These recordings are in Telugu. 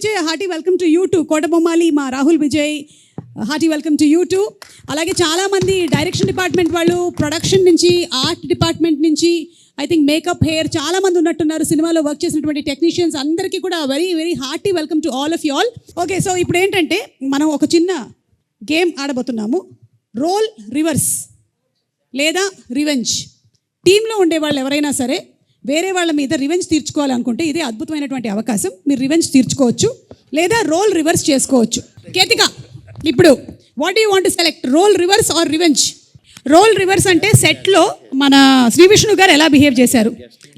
Vijay hearty welcome to you too. Kotabommali మా Rahul Vijay hearty welcome to you too. అలాగే చాలామంది డైరెక్షన్ డిపార్ట్మెంట్ వాళ్ళు ప్రొడక్షన్ నుంచి ఆర్ట్ డిపార్ట్మెంట్ నుంచి ఐ థింక్ మేకప్ హెయిర్ చాలా మంది ఉన్నట్టున్నారు. సినిమాలో వర్క్ చేసినటువంటి టెక్నీషియన్స్ అందరికీ కూడా very very hearty welcome to all of you all. Okay so ఇప్పుడు ఏంటంటే మనం ఒక చిన్న గేమ్ ఆడబోతున్నాము. రోల్ రివర్స్ లేదా రివెంజ్. టీంలో ఉండే వాళ్ళు ఎవరైనా సరే వేరే వాళ్ళ మీద రివెంజ్ తీర్చుకోవాలనుకుంటే ఇదే అద్భుతమైనటువంటి అవకాశం. మీరు రివెంజ్ తీర్చుకోవచ్చు. లేదా రోల్ రివర్స్ చేసుకోవచ్చు. కేతిక ఇప్పుడు what you want select role reverse or revenge role reverse అంటే సెట్లో మన శ్రీ విష్ణు గారు ఎలా బిహేవ్ చేశారు?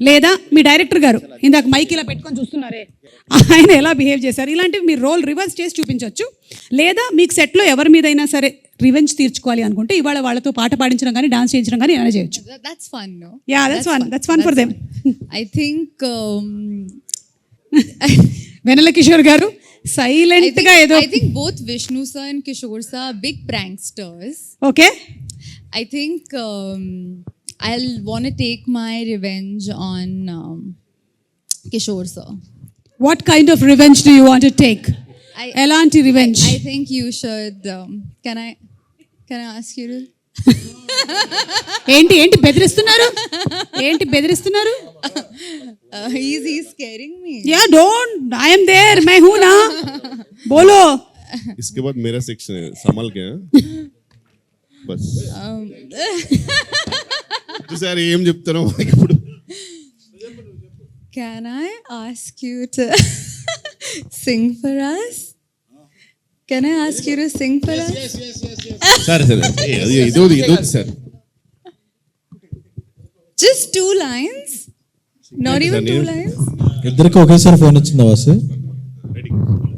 లేదా మీ డైరెక్టర్ గారు ఇందాక మైక్ ఇలా పెట్టుకొని చూస్తున్నారే ఆయన ఎలా బిహేవ్ చేశారు? ఇలాంటివి మీరు రోల్ రివర్స్ చేసి చూపించవచ్చు. లేదా మీకు సెట్లో ఎవరి మీదైనా సరే రివెంజ్ తీర్చుకోవాలి అనుకుంటే ఇవాళ వాళ్ళతో పాట పాడించడం కానీ డాన్స్ చేయించడం కానీ ఏమైనా చేయొచ్చు. For them I think Vennela Kishore garu సైలెంట్గా ఏదో I think both Vishnu sir and Kishore sir big pranksters okay I think I want take my revenge on Kishore sir what kind of revenge do you want to take ఎలాంటి revenge I think you should. Um, can I? Can I ask you to? ఏంటి ఏంటి బెదిరిస్తున్నారు ఏంటి బెదిరిస్తున్నారు Uh, he's he's scaring me. Yeah don't I am there my who నా బోలో इसके बाद मेरा सेक्शन है संभाल के हाँ? బస్ Um, చూసారు ఏం చెప్తారో మాకు ఇప్పుడు can I ask you to sing for us? Can I ask you to sing for us? సరే సరే ఏ, అది ఇదోది ఇదోది sir Just two lines? Not even two lines? ఇద్దరికి ఒకేసారి ఫోన్ వచ్చిందా బస్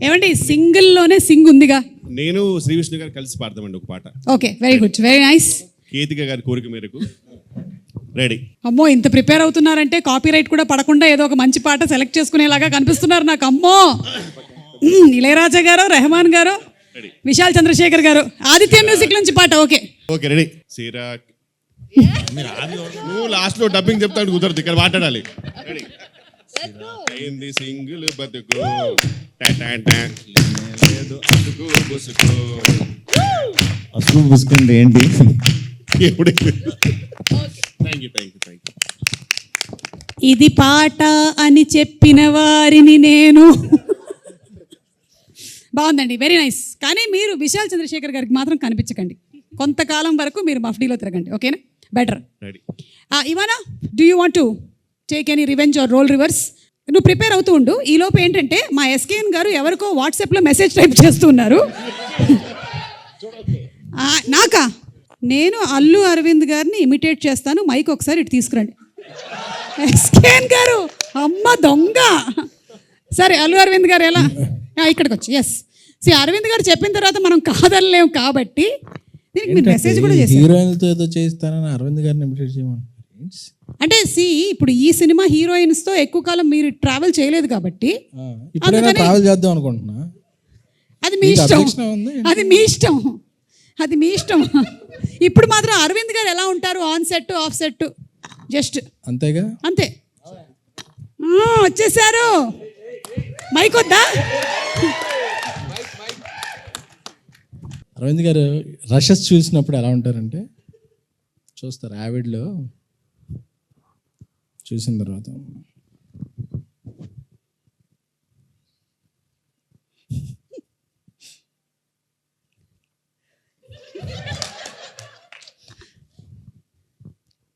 ఏమండి సింగిల్లోనే సింగ్ ఉందిగా? నేను శ్రీ విష్ణు గారు కలిసి పాడతామండి ఒక పాట. Okay very good very nice Ketika గారి కోరిక మేరకు. రెడీ అమ్మో ఇంత ప్రిపేర్ అవుతున్నారంటే కాపీ రైట్ కూడా పడకుండా ఏదో ఒక మంచి పాట సెలెక్ట్ చేసుకునేలాగా కనిపిస్తున్నారు నాకు. అమ్మో! మ్మ్, ఇళయరాజా గారు రెహమాన్ గారు విశాల్ చంద్రశేఖర్ గారు ఆదిత్య మ్యూజిక్ నుంచి పాట ఓకే. Okay ready సిరాక్. నువ్వు లాస్ట్లో డబ్బింగ్ చెప్తాడు కుదరదు ఇక్కడ మాట్లాడాలి. రెడీ అయింది సింగిల్ బతుకు. టా టా టా. లేదు అతుకు బుసుకు. అసలు పుసుకుంటే ఏంటి? ఎప్పుడు thank you thank you thank you ఇది పాట అని చెప్పిన వారిని నేను. బాగుందండి వెరీ నైస్ కానీ మీరు విశాల్ చంద్రశేఖర్ గారికి మాత్రం కనిపించకండి. కొంతకాలం వరకు మీరు మఫ్డీలో తిరగండి ఓకేనా? Better ready Ivana do you want to take any revenge or role reverse నువ్వు ప్రిపేర్ అవుతూ ఉండు. ఈ లోపు ఏంటంటే మా ఎస్కేఎన్ గారు ఎవరికో వాట్సాప్లో మెసేజ్ టైప్ చేస్తూ ఉన్నారు ఆ, నాకా? నేను అల్లు అరవింద్ గారిని ఇమిటేట్ చేస్తాను మైక్ ఒకసారి ఇటు తీసుకురండి. ఎస్కేఎన్ గారు అమ్మ దొంగ. సరే అల్లు అరవింద్ గారు ఎలా? ఇక్కడికి వచ్చి ఎస్ సి అరవింద్ గారు చెప్పిన తర్వాత మనం కాదనలేము కాబట్టి దీనికి మీరు మెసేజ్ కూడా చేశారు. హీరోయిన్తో ఏదో చేస్తానని అరవింద్ గారిని ఇమిటేట్ చేయమని. అంటే సి ఇప్పుడు ఈ సినిమా హీరోయిన్స్తో ఎక్కువ కాలం మీరు ట్రావెల్ చేయలేదు కాబట్టి ట్రావెల్ చేద్దాం అనుకుంటున్నా. అది మీ ఇష్టం? అది మీ ఇష్టం. అది మీ ఇష్టం. ఇప్పుడు మాత్రం అరవింద్ గారు ఎలా ఉంటారు? On set off set just అంతేగా? అంతే. వచ్చేసారు. మైక్ వద్దా? అరవింద్ గారు రషెస్ చూసినప్పుడు ఎలా ఉంటారంటే చూస్తారు యావిడ్లో చూసిన తర్వాత.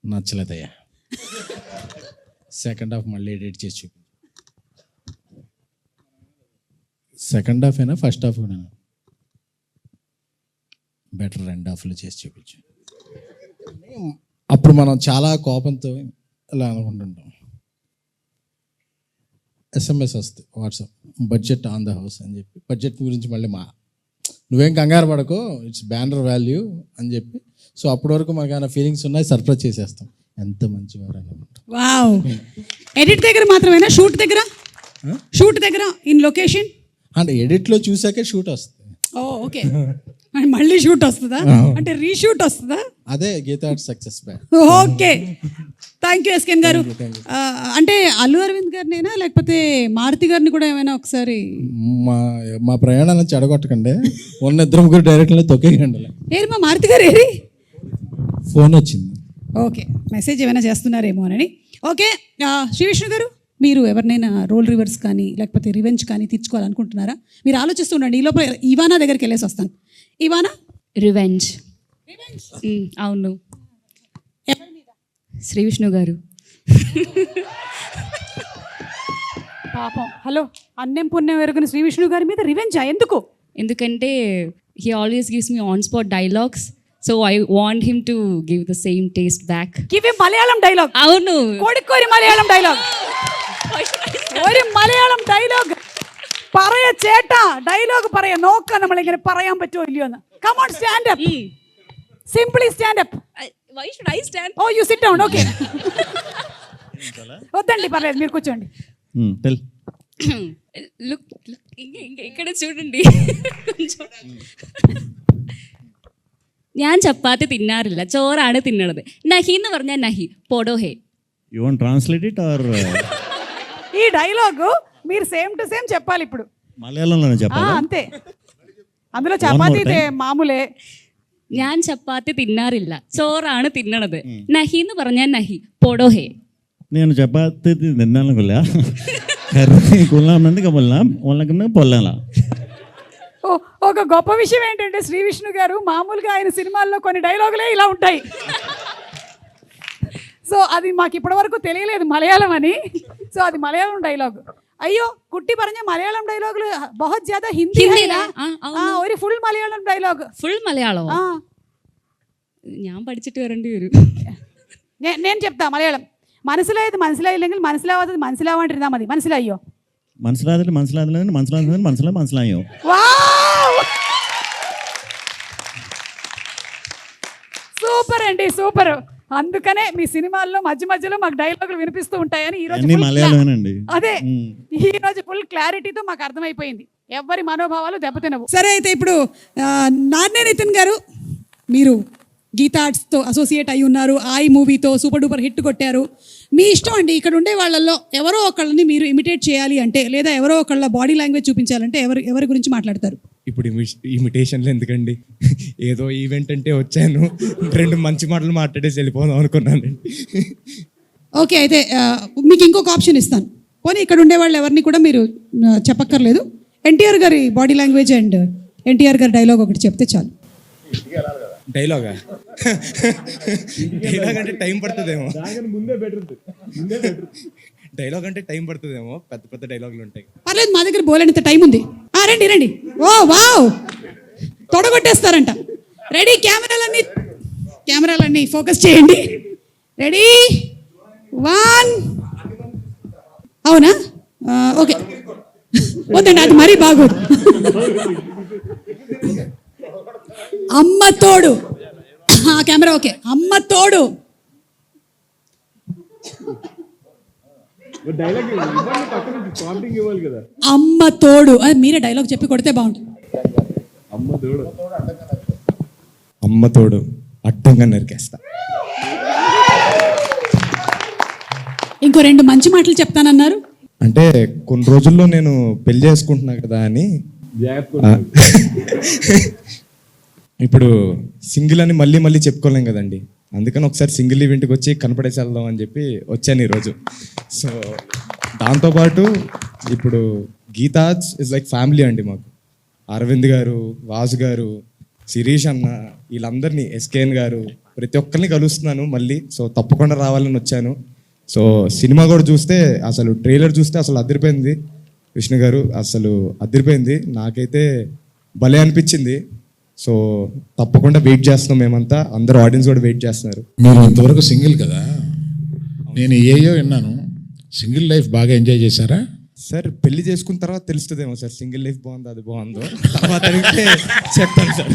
నచ్చలేదయ్యా. సెకండ్ హాఫ్ మళ్ళీ ఎడిట్ చేసి చూపి సెకండ్ హాఫ్ అయినా ఫస్ట్ హాఫ్ కూడా బెటర్ రెండు హాఫ్లు చేసి చూపించు. అప్పుడు మనం చాలా కోపంతో ఇలా అనుకుంటుంటాం. ఎస్ఎంఎస్ వస్తుంది WhatsApp budget on the house అని చెప్పి. బడ్జెట్ గురించి మళ్ళీ మా నువ్వేం కంగారు పడకో ఇట్స్ బ్యానర్ వాల్యూ అని చెప్పి. సో అప్పటి వరకు మనకు ఏమైనా ఫీలింగ్స్ ఉన్నాయి సర్ప్రైజ్ చేసేస్తాం. ఎంత మంచివారు వావ్. ఎడిట్ దగ్గర మాత్రమేనా? షూట్ దగ్గర? షూట్ దగ్గర? ఇన్ లొకేషన్ అంటే ఎడిట్లో చూసాకే షూట్ వస్తుంది. ఓ ఓకే. మళ్ళీ షూట్ వస్తుందా? అంటే రీషూట్ వస్తుందా? అదే Geetha success okay. Thank you SKN garu. అంటే అల్లు అరవింద్ గారినేనా లేకపోతే మారుతి గారిని కూడా ఏమైనా ఒకసారి మా మా ప్రయాణాలను చెడగొట్టకండి. ఉన్న ఇద్దరు ముగ్గురు డైరెక్ట్లీ తొక్కేయండి. ఏరి మా మారుతి గారు ఏరి? ఫోన్ వచ్చింది. ఓకే. మెసేజ్ ఏమైనా చేస్తున్నారేమో అని. ఓకే శ్రీ విష్ణు గారు మీరు ఎవరినైనా రోల్ రివర్స్ కానీ లేకపోతే రివెంజ్ కానీ తీర్చుకోవాలనుకుంటున్నారా? మీరు ఆలోచిస్తుండండి ఈ లోపల ఇవానా దగ్గరికి వెళ్ళేసి వస్తాను. ఇవానా? రివెంజ్. అవును. శ్రీ విష్ణు గారు. పాపం. హలో అన్నం పుణ్యం ఎరుగున శ్రీ విష్ణు గారి మీద రివెంజా? ఎందుకు? ఎందుకంటే he always gives me on spot dialogues So I want him to give the same taste back ఇవి మలయాళం డైలాగ్ అవును കോഴിക്കോരി മലയാളം ഡയലോഗ് ഒരു മലയാളം ഡയലോഗ് പറയ ചേട്ടാ ഡയലോഗ് പറയാ നോക്കാം നമ്മൾ ഇങ്ങനെ പറയാൻ പറ്റുമോ ഇല്ലയോ എന്ന് come on stand up simply stand up why should I stand oh you sit down okay వద్దండి పర్లేదు మీరు కూర్చోండి టెల్ లుక్ ఇక్కడ చూడండి కొంచెం. ഞാൻ ചപ്പാത്തി തിന്നാറില്ല ചോറാണ് തിന്നണത് നഹി എന്ന് പറഞ്ഞാൽ നഹി പൊടോ hey you want translate it or ఈ డైలాగ్ మీరు సేమ్ టు సేమ్ చెప్పాలి ఇప్పుడు మలయాళంలోనే ఆ, చెప్పాలా అంతే అందులో చపాతీ time. తే- మామూలే ഞാൻ ചപ്പാത്തി തിന്നാറില്ല ചോറാണ് തിന്നണത് നഹി എന്ന് പറഞ്ഞാൽ നഹി പൊടോ ഹേ నేను చపాతి తిన్నాను కొల్లా కర్రీ కొల్లామంది కొల్లా వాళ్ళకన్నా పొల్లాలా ఓ ఒక గొప్ప విషయం ఏంటంటే శ్రీ విష్ణు గారు మామూలుగా ఆయన సినిమాల్లో కొన్ని డైలాగులే ఇలా ఉంటాయి సో అది మాకు ఇప్పటివరకు తెలియలేదు మలయాళం అని సో అది మలయాళం డైలాగ్ అయ్యో కుట్టి പറഞ്ഞ మలయాళం డైలాగులు బహుత్ జ్యాదా హిందీ ഹിന്ദി హైనా? ആ, ఆ, ഒരു ఫుల్ మలయాళం డైలాగ్ ഫുൾ മലയാളമോ ఆ, ഞാൻ പഠിച്ചിട്ട് വരേണ്ടി വരും నే- నేను చెప్తా మలయాళం മനസ്സിലായത് മനസ്സിലായില്ലെങ്കിൽ മനസ്സിലാവാത്തത് മനസ്സിലാവാണ്ടിരുന്നാ മതി മനസ്സിലായോ മനസ്സിലാതില്ല മനസ്സിലാതില്ല മനസ്സിലാതില്ല മനസ്സിലാ മനസ്സിലായോ వావ్ సూపర్ అండి సూపర్ అందుకనే మీ సినిమాల్లో మధ్య మధ్యలో మాకు డైలాగులు వినిపిస్తూ ఉంటాయని ఈ రోజు అన్ని full cla- మలయాళమేనండి అదే మ్మ్. ఈ రోజు ఫుల్ క్లారిటీతో మాకు అర్థమైపోయింది ఎవరి మనోభావాలు దెబ్బతినవు సరే అయితే ఇప్పుడు నాన్నే నితిన్ గారు మీరు గీతా ఆర్ట్స్తో అసోసియేట్ అయి ఉన్నారు. ఆయి మూవీతో సూపర్ డూపర్ హిట్ కొట్టారు. మీ ఇష్టం అండి ఇక్కడ ఉండే వాళ్ళల్లో ఎవరో ఒకళ్ళని మీరు ఇమిటేట్ చేయాలి అంటే లేదా ఎవరో ఒకళ్ళ బాడీ లాంగ్వేజ్ చూపించాలంటే ఎవరు ఎవరి గురించి మాట్లాడతారు? ఇప్పుడు ఇమి- ఇమిటేషన్లు ఎందుకండి? ఏదో ఈవెంట్ అంటే వచ్చాను. రెండు మంచి మాటలు మాట్లాడేసి వెళ్ళిపోదాం అనుకున్నానండి. ఓకే అయితే మీకు ఇంకొక ఆప్షన్ ఇస్తాను. పోనీ ఇక్కడ ఉండే వాళ్ళు ఎవరిని కూడా మీరు చెప్పక్కర్లేదు. ఎన్టీఆర్ గారి బాడీ లాంగ్వేజ్ అండ్ ఎన్టీఆర్ గారి డైలాగ్ ఒకటి చెప్తే చాలు. డైలాగా? డైలాగ్ అంటే టైం పడుతుందేమో. డైలాగ్ అంటే టైం పడుతుందేమో పెద్ద పెద్ద డైలాగులు ఉంటాయి. పర్లేదు మా దగ్గర బోలేనంత టైం ఉంది. ఆ, రండి రండి. Oh wow! తొడగొట్టేస్తారంట. రెడీ కెమెరాలన్నీ కెమెరాలన్నీ ఫోకస్ చేయండి. రెడీ? వన్. అవునా? ఓకే. వద్దండి అది మరీ బాగోదు. అమ్మ తోడు. ఆ, కెమెరా ఓకే. అమ్మ తోడు. అమ్మ తోడు. అది మీరే డైలాగ్ చెప్పి కొడితే బాగుంటుంది. అమ్మ తోడు. అడ్డంగా నరికేస్తా. ఇంకో రెండు మంచి మాటలు చెప్తానన్నారు. అంటే కొన్ని రోజుల్లో నేను పెళ్ళి చేసుకుంటున్నా కదా అని. ఇప్పుడు సింగిల్ అని మళ్ళీ మళ్ళీ చెప్పుకోలేం కదండి. అందుకని ఒకసారి సింగిల్ ఈవెంట్కి వచ్చి కనపడేసి వెళ్దాం అని చెప్పి వచ్చాను ఈరోజు. సో దాంతోపాటు ఇప్పుడు గీతాజ్ ఇస్ లైక్ ఫ్యామిలీ అండి మాకు. అరవింద్ గారు వాసు గారు శిరీష్ అన్న వీళ్ళందరినీ ఎస్కేఎన్ గారు ప్రతి ఒక్కరిని కలుస్తున్నాను మళ్ళీ. సో తప్పకుండా రావాలని వచ్చాను. సో సినిమా కూడా చూస్తే అసలు ట్రైలర్ చూస్తే అసలు అదిరిపోయింది. విష్ణు గారు అసలు అదిరిపోయింది. నాకైతే భలే అనిపించింది. సో తప్పకుండా వెయిట్ చేస్తున్నాం మేమంతా. అందరూ ఆడియన్స్ కూడా వెయిట్ చేస్తున్నారు. మీరు ఇంతవరకు సింగిల్ కదా? నేను ఏయో విన్నాను. సింగిల్ లైఫ్ బాగా ఎంజాయ్ చేశారా? సార్ పెళ్ళి చేసుకున్న తర్వాత తెలుస్తుందేమో సార్ సింగిల్ లైఫ్ బాగుందో అది బాగుందో? తర్వాత అడిగితే చెప్తాను సార్.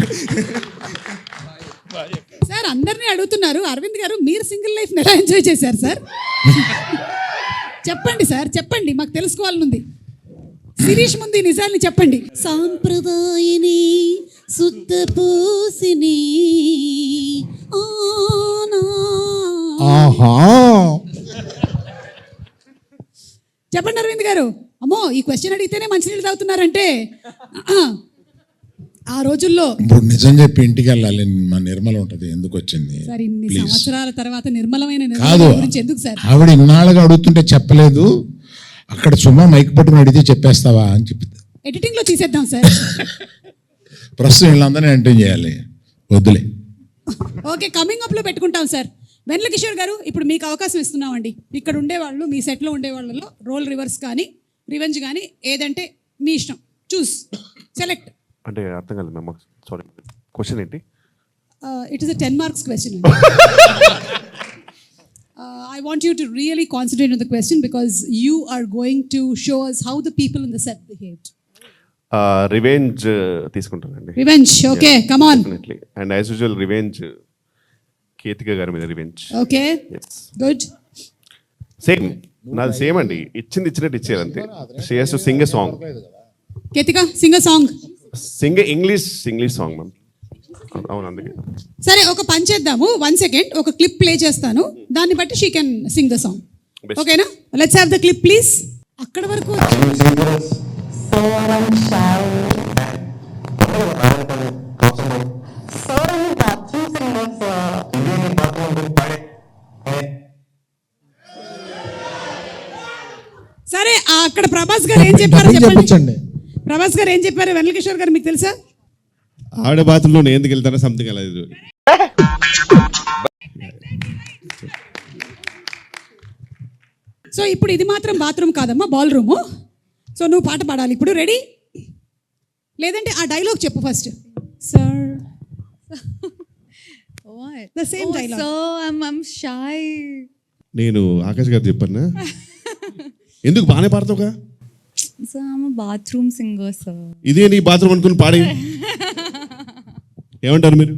సార్ అందరినీ అడుగుతున్నారు. అరవింద్ గారు మీరు సింగిల్ లైఫ్ ఎలా ఎంజాయ్ చేశారు సార్? చెప్పండి సార్ చెప్పండి మాకు తెలుసుకోవాలనుంది. శిరీష్ ముందు ఈ నిజాల్ని చెప్పండి. సాంప్రదాయని శుద్ధ పూసిని ఆహా. చెప్పండి అరవింద్ గారు. అమ్మో ఈ క్వశ్చన్ అడిగితేనే మంచినీళ్ళు తాగుతున్నారంటే. ఆ, ఆ రోజుల్లో ఇప్పుడు నిజం చెప్పి ఇంటికి వెళ్ళాలి. మా నిర్మల ఉంటది. ఎందుకు వచ్చింది? సార్ ఇన్ని. సంవత్సరాల తర్వాత నిర్మలమైన కాదు. నిర్మల గురించి ఎందుకు సార్? ఆవిడ ఇన్నాళ్ళుగా అడుగుతుంటే చెప్పలేదు. అక్కడ సుమా మైక్ పట్టుకుని అడిగితే చెప్పేస్తావా అని చెప్పి. ఎడిటింగ్లో తీసేద్దాం సార్. ప్రస్తుతం వీళ్ళందరినీ ఎంటర్ చేయాలి. వద్దులే. ఓకే కమింగ్ అప్లో పెట్టుకుంటాం సార్. వెన్నెల కిషోర్ గారు ఇప్పుడు మీకు అవకాశం ఇస్తున్నామండి. ఇక్కడ ఉండేవాళ్ళు మీ సెట్లో ఉండే వాళ్ళలో రోల్ రివర్స్ కానీ రివెంజ్ కానీ ఏదంటే మీ ఇష్టం. చూస్ సెలెక్ట్ అంటే అర్థం కాలేదు మ్యామ్ సారీ క్వశ్చన్ ఏంటి? It is a ten marks question I want you to really concentrate on the question because you are going to show us how the people in the set behaved revenge తీసుకుంటానండి. Revenge okay come on definitely and as usual revenge Ketika గారి మీద revenge okay yes good same నాది సేమ్ అండి. ఇచ్చింది ఇచ్చినట్టు ఇచ్చారు అంతే. She has to sing a song Ketika sing song sing English English song ma'am అవును అందుకే సరే ఒక పని చేద్దాము. వన్ సెకండ్ ఒక క్లిప్ ప్లే చేస్తాను. దాన్ని బట్టి she can sing the song. ఓకేనా? Let's have the clip please అక్కడ వరకు సరే అక్కడ ప్రభాస్ గారు ఏం చెప్పారు చెప్పండి. చెప్పించండి. ప్రభాస్ గారు ఏం చెప్పారు? వెన్నెల కిషోర్ గారు మీకు తెలుసా? ఆవిడ బాత్రూంలో నేను ఎందుకు వెళ్తానో సంథింగ్ అలా ఇది. సో ఇప్పుడు ఇది మాత్రం బాత్రూమ్ కాదమ్మా బాల్ రూము సో నువ్వు పాట పాడాలి ఇప్పుడు రెడీ లేదంటే ఆ డైలాగ్ చెప్పు ఫస్ట్ సార్ I'm shy. నేను ఆకాష్ గారు చెప్పాను ఎందుకు బాగానే పాడతావుగా? A bathroom singer, sir. ఇదే నీ బాత్రూమ్ అనుకుని పాడి ఏమంటారు మీరు?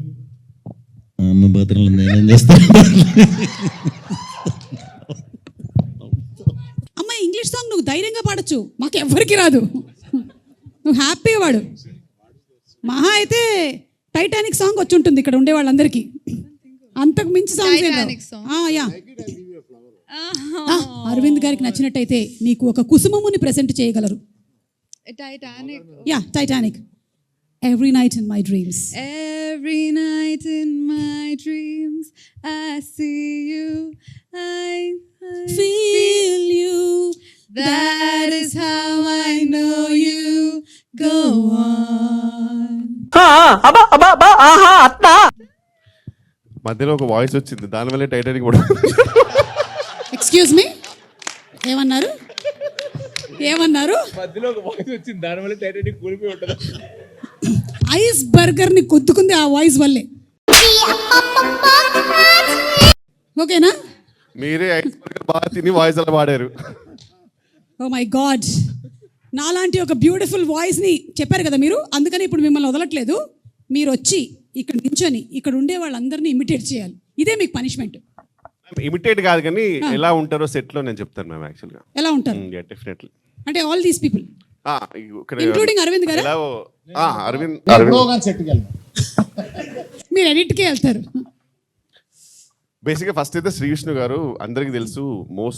అమ్మ బాత్రూంలో నేనేం చేస్తాను? అమ్మ ఇంగ్లీష్ సాంగ్ నువ్వు ధైర్యంగా పాడొచ్చు. మాకు ఎవ్వరికి రాదు. నువ్వు హ్యాపీగా పాడు మహా అయితే టైటానిక్ సాంగ్ వచ్చి ఉంటుంది ఇక్కడ ఉండే వాళ్ళందరికీ. అంతకు మించి సాంగ్ song. యా. అరవింద్ గారికి నచ్చినట్టయితే నీకు ఒక కుసుమముని ప్రెసెంట్ చేయగలరు. Titanic. Yeah Titanic every night in my dreams Every night in my dreams, I see you. I, I feel you That is how I know you. Go on. మధ్యలో ఒక వాయిస్ వచ్చింది. దానివల్ల టైటానిక్ కూడా ఎక్స్క్యూజ్ మీ ఏమన్నారు? ఏమన్నారు? మధ్యలో ఒక వాయిస్ వచ్చింది. దానివల్ల టైటానిక్ కూలిపోయి ఉంటుంది. ఐస్ బర్గర్ని కొద్దుకుంది ఆ వాయిస్ వల్లే. ఓకేనా? మీరే ఐస్ బర్గర్ బాగా తిని వాయిస్ అలా పాడారు ఓ మై గాడ్ నాలాంటి ఒక బ్యూటిఫుల్ వాయిస్ని చెప్పారు కదా మీరు? అందుకని ఇప్పుడు మిమ్మల్ని వదలట్లేదు. మీరు వచ్చి ఇక్కడ నించొని ఇక్కడ ఉండే వాళ్ళందరినీ ఇమిటేట్ చేయాలి. ఇదే మీకు పనిష్మెంట్ ఇమిటేట్ కాదు కానీ ఎలా ఉంటారో సెట్లో నేను చెప్తాను మ్యామ్ యాక్చువల్గా ఎలా ఉంటారు? డెఫినెట్లీ అంటే ఆల్ దీస్ పీపుల్ Including అరవింద్ గారా? అరవింద్ మీరు ఎడిట్కే వెళ్తారు. బేసిక్గా ఫస్ట్ అయితే శ్రీ విష్ణు గారు అందరికీ తెలుసు మోస్ట్